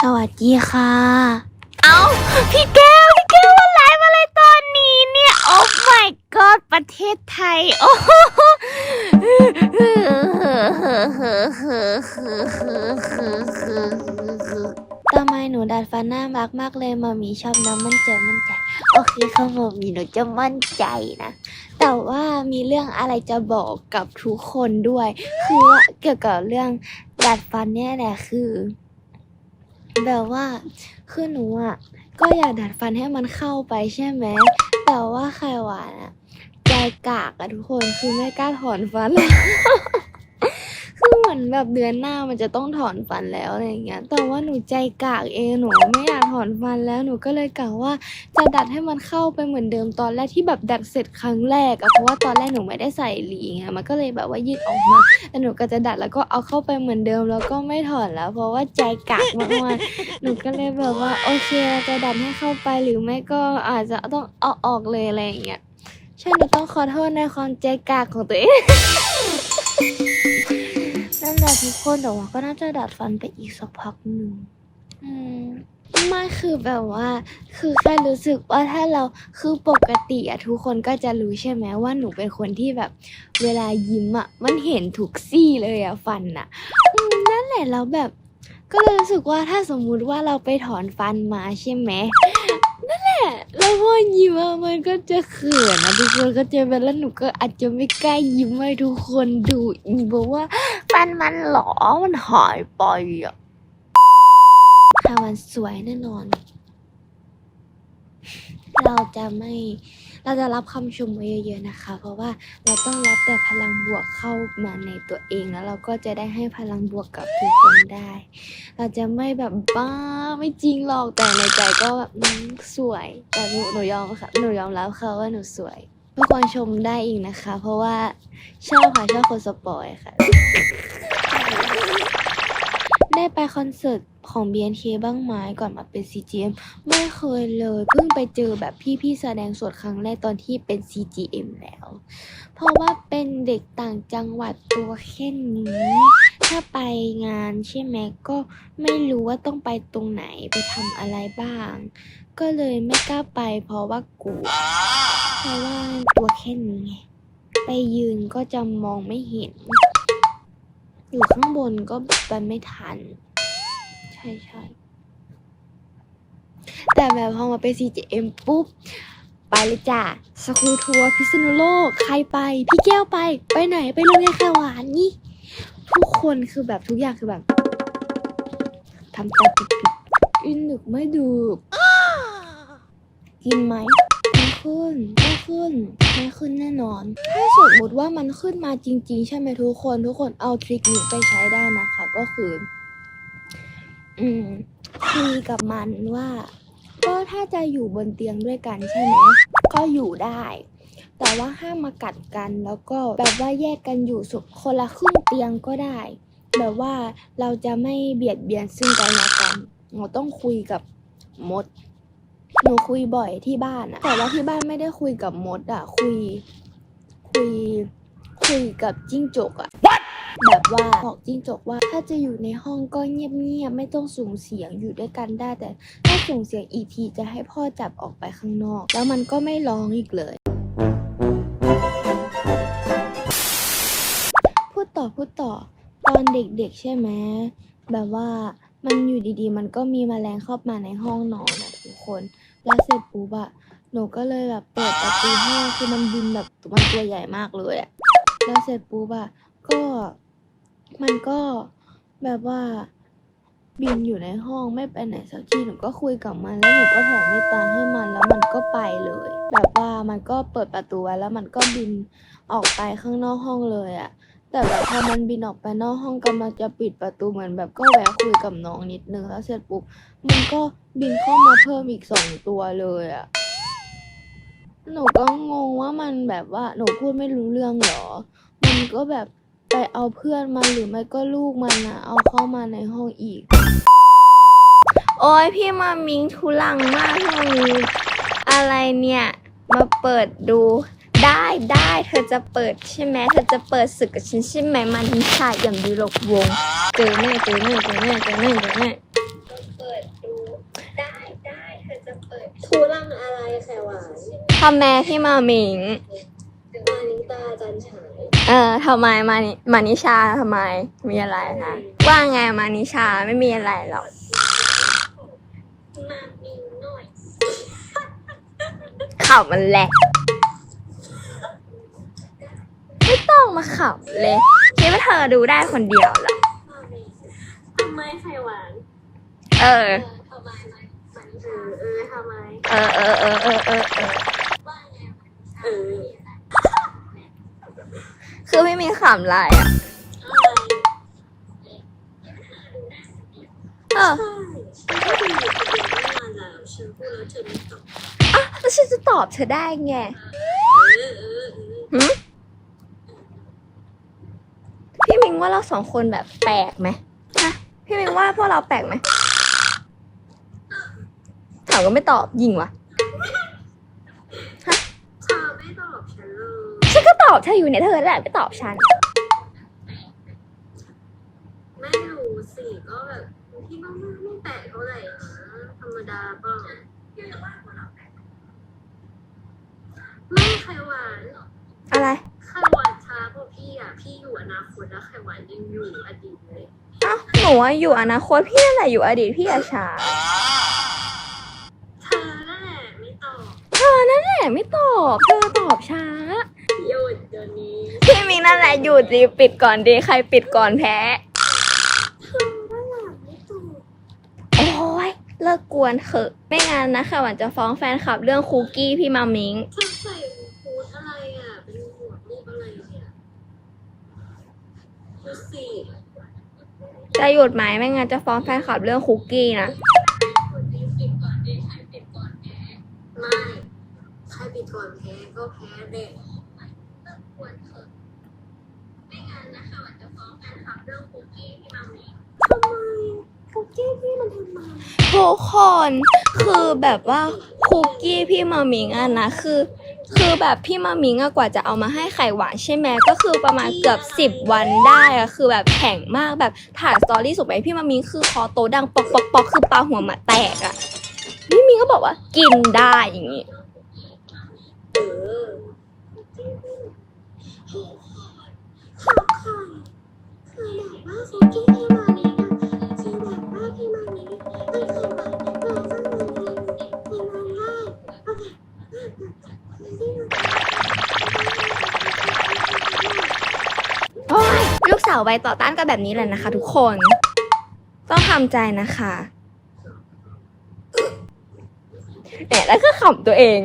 สวัสดีค่ะ เอาพี่แก้ว พี่แก้วมาไลฟ์อะไรตอนนี้เนี่ย โอ้ my god ประเทศไทย โอ้โหทำไมหนู ดัดฟันน้ารักมากเลยมามีชอบน้ำมั่นใจมั่นใจ โอเคค่ะมามีหนูจะมั่นใจนะ แต่ว่ามีเรื่องอะไรจะบอกกับทุกคนด้วย คือว่าเกี่ยวกับเรื่องดัดฟันเนี่ยแหละคือแบบว่าคือหนูอะก็อยากดัดฟันให้มันเข้าไปใช่ไหมแต่ว่าไข่หวานอะใจกากอะทุกคนคือไม่กล้าถอนฟันเหมื อนแบบเดือนหน้ามันจะต้องถอนฟันแล้วอะไรอย่างเงี้ย แต่ว่าหนูใจกากเองหนูไม่อยากถอนฟันแล้วหนูก็เลยกะว่าจะดัดให้มันเข้าไปเหมือนเดิมตอนแรกที่แบบดัดเสร็จครั้งแรกอะเพราะว่าตอนแรกหนูไม่ได้ใส่หลีไงมันก็เลยแบบว่ายืดออกมาแล้วหนูก็จะดัดแล้วก็เอาเข้าไปเหมือนเดิมแล้วก็ไม่ถอนแล้ว เพราะว่าใจกากมากๆหนูก็เลยแบบว่าโอเคจะดัดให้เข้าไปหรือไม่ก็อาจจะต้องเอาออกเลยอะไรอย่างเงี้ยใช่หนูต้องขอโทษในความใจกากของตัวเอง นั่นแหละทุกคนแต่ว่าก็น่าจะดัดฟันไปอีกสักพักหนึ่งอืมไม่คือแบบว่า คือแค่รู้สึกว่าถ้าเราคือปกติอะทุกคนก็จะรู้ใช่ไหมว่าหนูเป็นคนที่แบบ เวลายิ้มอะมันเห็นทุกซี่เลยอะฟันอะอืมนั่นแหละแล้วแบบ ก็เลยรู้สึกว่าถ้าสมมุติว่าเราไปถอนฟันมาใช่ไหมนั่นแหละแล้วพอยิ้มมันก็จะเขินนะทุกคนก็จะเป็นแล้วหนูก็อาจจะไม่กล้ายิ้มให้ทุกคนดูอีกบอกว่าฟันมันหรอมันหายไปอะถ้ามันสวยแน่นอน เราจะไม่ เราจะรับคำชมไว้เยอะๆนะคะ เพราะว่าเราต้องรับแต่พลังบวกเข้ามาในตัวเองแล้วเราก็จะได้ให้พลังบวกกับทุกคนได้ เราจะไม่แบบบ้าไม่จริงหรอกแต่ในใจก็แบบสวยแต่หนูหนูยอมค่ะหนูยอมรับค่ะว่าหนูสวยทุกคนชมได้อีกนะคะ เพราะว่าชอบค่ะชอบคนสปอยค่ะ ได้ไปคอนเสิร์ต ของ BNK บ้างไหมก่อนมาเป็น CGM ไม่เคยเลย เพิ่งไปเจอแบบพี่ๆแสดงสดครั้งแรกตอนที่เป็น CGM แล้ว เพราะว่าเป็นเด็กต่างจังหวัดตัวแค่นี้ ถ้าไปงานใช่ไหมก็ไม่รู้ว่าต้องไปตรงไหนไปทำอะไรบ้าง ก็เลยไม่กล้าไปเพราะว่ากลัวเพราะว่าตัวแค่นี้ไงไปยืนก็จะมองไม่เห็น อยู่ข้างบนก็ไปไม่ทัน ช่ใช่แต่แบบพอมาเป็น CJM ปุ๊บ ไปเลยจ้ะสกูทัวร์พิษณุโลก ใครไป พี่แก้วไป ไปไหนไปโรงเรียนข้าวหวานนี่ ทุกคนคือแบบทุกอย่างคือแบบทำตาปิดๆกินดึกไม่ดึกกินไหมไม่ขึ้นไม่ขึ้นไม่ขึ้นแน่นอน ถ้าสมมติว่ามันขึ้นมาจริง ๆ ใช่ไหมทุกคน ทุกคนเอาทริคนี้ไปใช้ได้นะคะ ก็คือ อืมคุยกับมันว่า ก็ถ้าจะอยู่บนเตียงด้วยกันใช่ไหมก็อยู่ได้ แต่ว่าห้ามมากัดกันแล้วก็แบบว่าแยกกันอยู่สุคนละครึ่งเตียงก็ได้ แบบว่าเราจะไม่เบียดเบียนซึ่งกันและกันเราต้องคุยกับมดหนูคุยบ่อยที่บ้านอะแต่ว่าที่บ้านไม่ได้คุยกับมดอะคุย คุย คุยกับจิ้งจกอะ แบบว่าบอกจิ้งจกว่าถ้าจะอยู่ในห้องก็เงียบๆไม่ต้องส่งเสียงอยู่ด้วยกันได้แต่ถ้าส่งเสียงอีกทีจะให้พ่อจับออกไปข้างนอก แล้วมันก็ไม่ร้องอีกเลย พูดต่อพูดต่อ ตอนเด็กๆใช่ไหมแบบว่ามันอยู่ดีๆ มันก็มีมแมลงเข้ามาในห้องนอนอะทุกคน แล้วเสร็จปุ๊บอะหนูก็เลยแบบเปิดประตูห้องคือมันบินแบบมันตัวใหญ่มากเลยอะแล้วเสร็จปุ๊บอะก็ มันก็แบบว่าบินอยู่ในห้องไม่ไปไหนสักทีหนูก็คุยกับมันแล้วหนูก็แผ่เมตตาให้มันแล้วมันก็ไปเลย แบบว่ามันก็เปิดประตูไว้แล้วมันก็บินออกไปข้างนอกห้องเลยอะแต่แบบพอมันบินออกไปนอกห้องกำลังจะปิดประตูเหมือนแบบก็แวะคุยกับน้องนิดนึงแล้วเสร็จปุ๊บมันก็บินเข้ามาเพิ่มอีกสองตัวเลยอะหนูก็งงว่ามันแบบว่าหนูพูดไม่รู้เรื่องเหรอ มันก็แบบ ไปเอาเพื่อนมันหรือไม่ก็ลูกมันนะเอาเข้ามาในห้องอีก โอ้ยพี่มามิงทุลังมากช่วงนี้อะไรเนี่ย มาเปิดดูได้ได้เธอจะเปิดใช่ไหมเธอจะเปิดศึกกับฉันใช่ไหมมันทิชาอย่างดีหลกวงเจอแน่เจอแน่เจอแน่เจอแน่เจอแน่เปิดดูได้ได้เธอจะเปิดทูรังอะไรแขหวานทำแม่พี่มาหมิง มานิตาจันฉายเออทำไมมานิมานิชาทำไมมีอะไรคะว่าไงมานิชาไม่มีอะไรหรอกมามิงหน่อยข่าวมันแหลกไม่ต้องมาขับเลยคิดว่าเธอดูได้คนเดียวเหรอมามิงทำไมไขหวานเออทำไมมามานิชาเออทำไมเออเออเออเออเออเออ ว่าไงเออ คือไม่มีขำอะไรอะเออใช่ฉันก็ดูอยู่คนเดียวตั้งนานแล้วฉันพูดแล้วเธอไม่ตอบอะแล้วฉันจะตอบเธอได้ไงเออเออเออหึพี่มิงว่าเราสองคนแบบแปลกไหมฮะพี่มิงว่าพวกเราแปลกไหมถามก็ไม่ตอบยิงวะ เธอไม่ตอบฉันเลย ฉันก็ต อบเธออยู่เนี่ยเธอแหละไม่ตอบฉัน ไม่รู้สิก็แบบที่บ้านไม่แปลกเท่าไหร่นะธรรมดาเปล่าไม่ไขหวานอะไรไขหวานช้ากว่าพี่อะพี่อยู่อนาคตแล้วไขหวานยังอยู่อดีตเลยอ้าวหนูว่าอยู่อนาคตพี่นั่นแหละอยู่อดีตพี่อาชาเธอนั่นแหละไม่ตอบเธอนั่นแหละไม่ตอบเธอตอบช้า หยุดเดี๋ยวนี้พี่มิงนั่นแหละหยุดดีปิดก่อนดีใครปิดก่อนแพ้เธอนั่นแหละไม่ตอบโอ้ยเลิกกวนเถอะไม่งั้นนะคะหวันจะฟ้องแฟนคลับเรื่องคุกกี้พี่มามิง เธอใส่ฮูดอะไรอะ เป็นหัวรูปอะไรเนี่ยดูสิจะหยุดไหมไม่งั้นจะฟ้องแฟนคลับเรื่องคุกกี้นะ ไม่ใครปิดก่อนแพ้ก็แพ้เด็กควรเถอะไม่งั้นนะคะหวานจะฟ้องแฟนคลับเรื่องคุกกี้พี่มามีทำไมคุกกี้พี่มัน ทุกคนคือแบบว่าคุกกี้พี่มามิงอะนะคือ คือแบบพี่มามิงอะกว่าจะเอามาให้ไข่หวานใช่ไหมก็คือประมาณเกือบสิบวันได้อะคือแบบแข็งมากแบบถ่ายสตอรี่ส่งไปให้พี่มามิงคือคอโตดังปอกปอกปอกคือปลาหัวหมาแตกอะพี่มิงก็บอกว่ากินได้อย่างงี้คือแบบว่าคุกกี้าววัยต่อต้านก็แบบนี้แหละนะคะ ทุกคน ต้องทำใจนะคะเนี่ยแล้วก็ขำตัวเอง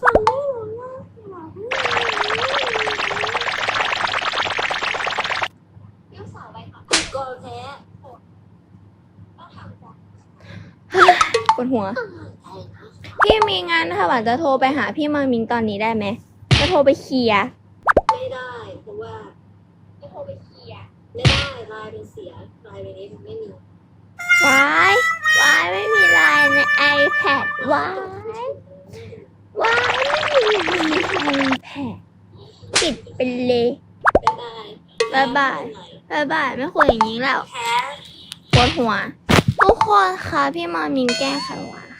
ฟังไม่รู้เรื่องหรอกพี่กอแพ้ปวดหัว พี่มีงานค่ะหวานจะโทรไปหาพี่มามิงตอนนี้ได้ไหมจะโทรไปเคลียร์ไม่ได้ เพราะว่าไม่โทรไปเคลียร์ไม่ได้ไลน์มันเสียไลน์มันนี้ไม่มีวายวายไม่มีไลน์ใน iPad วายวายไม่มีไลน์ใน iPad ปิดไปเลยบ๊ายบายบ๊ายบายบายบายไม่คุยอย่างนี้แล้วแพ้ปวดหัวทุกคนคะพี่มามิงแก้ไขหวาน